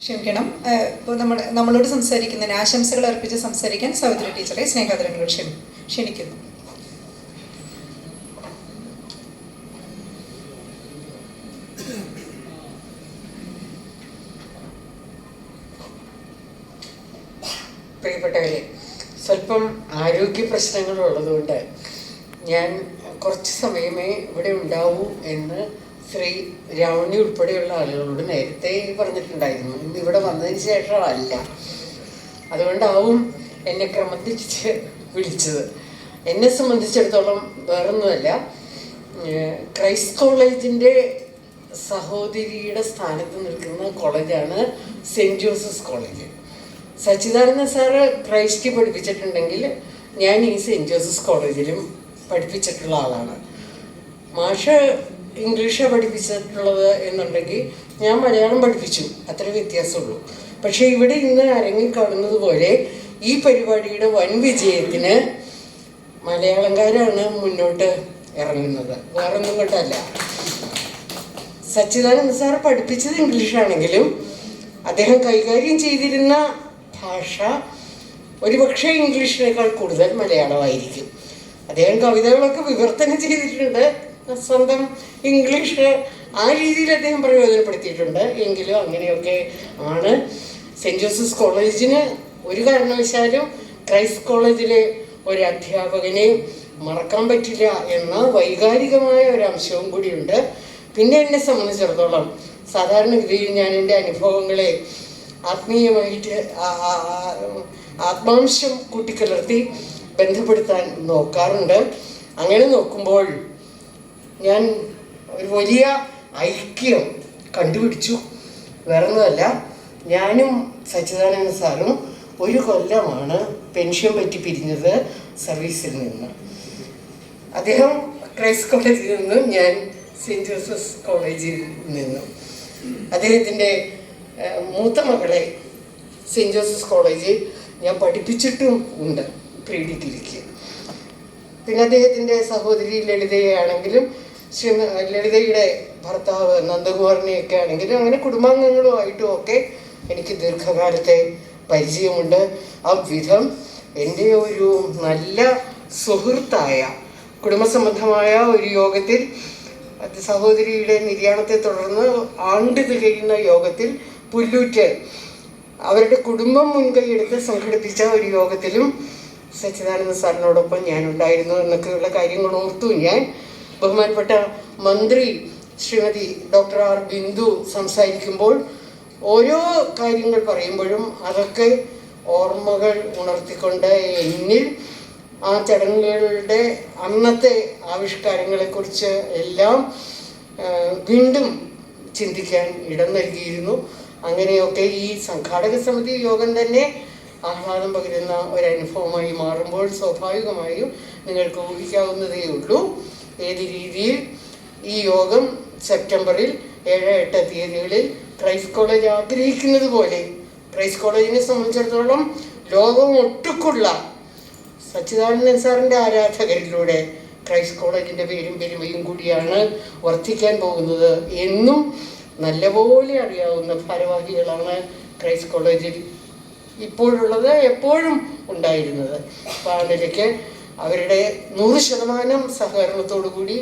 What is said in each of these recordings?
ക്ഷമിക്കണം. ഇപ്പോൾ നമ്മൾ നമ്മളോട് സംസാരിക്കുന്നതിന് ആശംസകൾ അർപ്പിച്ച് സംസാരിക്കാൻ സഹോദരി ടീച്ചറെ സ്നേഹാദരങ്ങൾ ക്ഷമി ക്ഷണിക്കുന്നു. പ്രിയപ്പെട്ടവരെ സ്വല്പം ആരോഗ്യ പ്രശ്നങ്ങൾ ഉള്ളതുകൊണ്ട് ഞാൻ കുറച്ച് സമയമേ ഇവിടെ ഉണ്ടാവൂ എന്ന് ശ്രീ രാമണി ഉൾപ്പെടെയുള്ള ആളുകളോട് നേരത്തെ പറഞ്ഞിട്ടുണ്ടായിരുന്നു. ഇന്ന് ഇവിടെ വന്നതിന് ശേഷമല്ല അതുകൊണ്ടാവും എന്നെ ക്രമത്തിച്ച് വിളിച്ചത്. എന്നെ സംബന്ധിച്ചിടത്തോളം വേറൊന്നുമല്ല. ക്രൈസ്റ്റ് കോളേജിന്റെ സഹോദരിയുടെ സ്ഥാനത്ത് നിൽക്കുന്ന കോളേജാണ് Saint Joseph's College. Sachidananda sir Christ പഠിപ്പിച്ചിട്ടുണ്ടെങ്കിൽ ഞാൻ ഈ സെന്റ് ജോസഫ്സ് കോളേജിലും പഠിപ്പിച്ചിട്ടുള്ള ആളാണ്. മാഷ് ഇംഗ്ലീഷാണ് പഠിപ്പിച്ചിട്ടുള്ളത് എന്നുണ്ടെങ്കിൽ ഞാൻ മലയാളം പഠിപ്പിച്ചു. അത്ര വ്യത്യാസമുള്ളൂ. പക്ഷേ ഇവിടെ ഇന്ന് അരങ്ങിക്കാണുന്നത് പോലെ ഈ പരിപാടിയുടെ വൻ വിജയത്തിന് മലയാളംകാരാണ് മുന്നോട്ട് ഇറങ്ങുന്നത്. വേറൊന്നും കൊണ്ടല്ല സച്ചിദാനന്ദ സാർ പഠിപ്പിച്ചത് ഇംഗ്ലീഷാണെങ്കിലും അദ്ദേഹം കൈകാര്യം ചെയ്തിരുന്ന ഭാഷ ഒരുപക്ഷെ ഇംഗ്ലീഷിനേക്കാൾ കൂടുതൽ മലയാളമായിരിക്കും. അദ്ദേഹം കവിതകളൊക്കെ വിവർത്തനം ചെയ്തിട്ടുണ്ട്. സ്വന്തം ഇംഗ്ലീഷ് ആ രീതിയിൽ അദ്ദേഹം പ്രയോജനപ്പെടുത്തിയിട്ടുണ്ട്. എങ്കിലും അങ്ങനെയൊക്കെ ആണ്. സെന്റ് ജോസഫ്സ് കോളേജിന് ഒരു കാരണവശാലും ക്രൈസ്റ്റ് കോളേജിലെ ഒരു അധ്യാപകനെ മറക്കാൻ പറ്റില്ല എന്ന വൈകാരികമായ ഒരു അംശവും കൂടിയുണ്ട്. പിന്നെ എന്നെ സംബന്ധിച്ചിടത്തോളം സാധാരണഗതിയിൽ ഞാൻ എന്റെ അനുഭവങ്ങളെ ആത്മീയമായിട്ട് ആത്മാംശം കൂട്ടിക്കലർത്തി ബന്ധപ്പെടുത്താൻ നോക്കാറുണ്ട്. അങ്ങനെ നോക്കുമ്പോൾ ഞാൻ ഒരു വലിയ ഐക്യം കണ്ടുപിടിച്ചു. വേറൊന്നുമല്ല ഞാനും സച്ചിദാനന്ദ സാറും ഒരു കൊല്ലമാണ് പെൻഷൻ പറ്റി പിരിഞ്ഞത് സർവീസിൽ നിന്ന്. അദ്ദേഹം ക്രൈസ്റ്റ് കോളേജിൽ നിന്നും ഞാൻ സെന്റ് ജോസഫ്സ് കോളേജിൽ നിന്നും. അദ്ദേഹത്തിന്റെ മൂത്ത മകളെ സെന്റ് ജോസഫ്സ് കോളേജിൽ ഞാൻ പഠിപ്പിച്ചിട്ടും ഉണ്ട് പ്രീ ഡിഗ്രിക്ക്. പിന്നെ അദ്ദേഹത്തിന്റെ സഹോദരി ലളിതയാണെങ്കിലും ശ്രീ ലളിതയുടെ ഭർത്താവ് നന്ദകുമാറിനെയൊക്കെ ആണെങ്കിലും അങ്ങനെ കുടുംബാംഗങ്ങളുമായിട്ടും ഒക്കെ എനിക്ക് ദീർഘകാലത്തെ പരിചയമുണ്ട്. ആ വിധം എന്റെ ഒരു നല്ല സുഹൃത്തായ കുടുംബസംബന്ധമായ ഒരു യോഗത്തിൽ സഹോദരിയുടെ നിര്യാണത്തെ തുടർന്ന് ആണ്ട് തികയുന്ന യോഗത്തിൽ പുല്ലൂറ്റ് അവരുടെ കുടുംബം മുൻകൈയെടുത്ത് സംഘടിപ്പിച്ച ഒരു യോഗത്തിലും സച്ചിദാനന്ദ സാറിനോടൊപ്പം ഞാൻ ഉണ്ടായിരുന്നു എന്നൊക്കെയുള്ള കാര്യങ്ങൾ ഓർത്തു ഞാൻ ബഹുമാനപ്പെട്ട മന്ത്രി ശ്രീമതി ഡോക്ടർ ആർ ബിന്ദു സംസാരിക്കുമ്പോൾ ഓരോ കാര്യങ്ങൾ പറയുമ്പോഴും അതൊക്കെ ഓർമ്മകൾ ഉണർത്തിക്കൊണ്ട് എന്നിൽ ആ ചടങ്ങുകളുടെ അന്നത്തെ ആവിഷ്കാരങ്ങളെക്കുറിച്ച് എല്ലാം വീണ്ടും ചിന്തിക്കാൻ ഇടം നൽകിയിരുന്നു. അങ്ങനെയൊക്കെ ഈ സംഘാടക സമിതി യോഗം തന്നെ ആഹ്ലാദം പകരുന്ന ഒരനുഭവമായി മാറുമ്പോൾ സ്വാഭാവികമായും നിങ്ങൾക്ക് ഊഹിക്കാവുന്നതേ ഉള്ളൂ ഏത് രീതിയിൽ ഈ യോഗം സെപ്റ്റംബറിൽ ഏഴ് എട്ട് തീയതികളിൽ ക്രൈസ്റ്റ് കോളേജ് ആഗ്രഹിക്കുന്നത് പോലെ ക്രൈസ്റ്റ് കോളേജിനെ സംബന്ധിച്ചിടത്തോളം ലോകം ഒട്ടുക്കുള്ള സച്ചിദാനന്ദൻ സാറിന്റെ ആരാധകരിലൂടെ ക്രൈസ്റ്റ് കോളേജിന്റെ പേരും പെരുമയും കൂടിയാണ് വർദ്ധിക്കാൻ പോകുന്നത് എന്നും നല്ലപോലെ അറിയാവുന്ന ഭാരവാഹികളാണ് ക്രൈസ്റ്റ് കോളേജിൽ ഇപ്പോഴുള്ളത് എപ്പോഴും ഉണ്ടായിരുന്നത്. അപ്പോൾ ആ നിലയ്ക്ക് അവരുടെ നൂറ് ശതമാനം സഹകരണത്തോടു കൂടി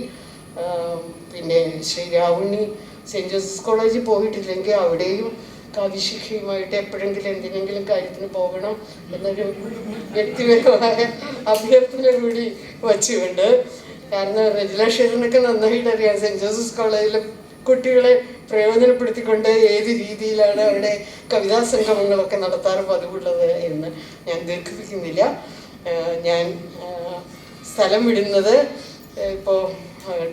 പിന്നെ ശ്രീ രാവുണ്ണി സെന്റ് ജോസഫ് കോളേജിൽ പോയിട്ടില്ലെങ്കിൽ അവിടെയും കാവ്യശിക്ഷയുമായിട്ട് എപ്പോഴെങ്കിലും എന്തിനെങ്കിലും കാര്യത്തിന് പോകണം എന്നൊരു വ്യക്തിപരമായ അഭ്യർത്ഥന കൂടി വച്ചുകൊണ്ട് കാരണം റെഗുലേഷനൊക്കെ നന്നായിട്ട് അറിയാം. സെന്റ് ജോസഫ് കോളേജിലെ കുട്ടികളെ പ്രയോജനപ്പെടുത്തിക്കൊണ്ട് ഏത് രീതിയിലാണ് അവിടെ കവിതാ സംഗമങ്ങളൊക്കെ നടത്താറ് പതിവുള്ളത് എന്ന് ഞാൻ ദീർഘിപ്പിക്കുന്നില്ല. ഞാൻ സ്ഥലം വിടുന്നത് ഇപ്പോൾ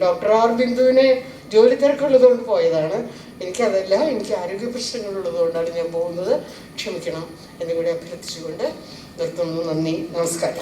ഡോക്ടർ ആർ ബിന്ദുവിനെ ജോലി തിരക്കുള്ളതുകൊണ്ട് പോയതാണ്. എനിക്കതല്ല എനിക്ക് ആരോഗ്യ പ്രശ്നങ്ങളുള്ളതുകൊണ്ടാണ് ഞാൻ പോകുന്നത്. ക്ഷമിക്കണം. എന്നുകൂടി അഭ്യർത്ഥിച്ചുകൊണ്ട് നിർത്തുന്നു. നന്ദി. നമസ്കാരം.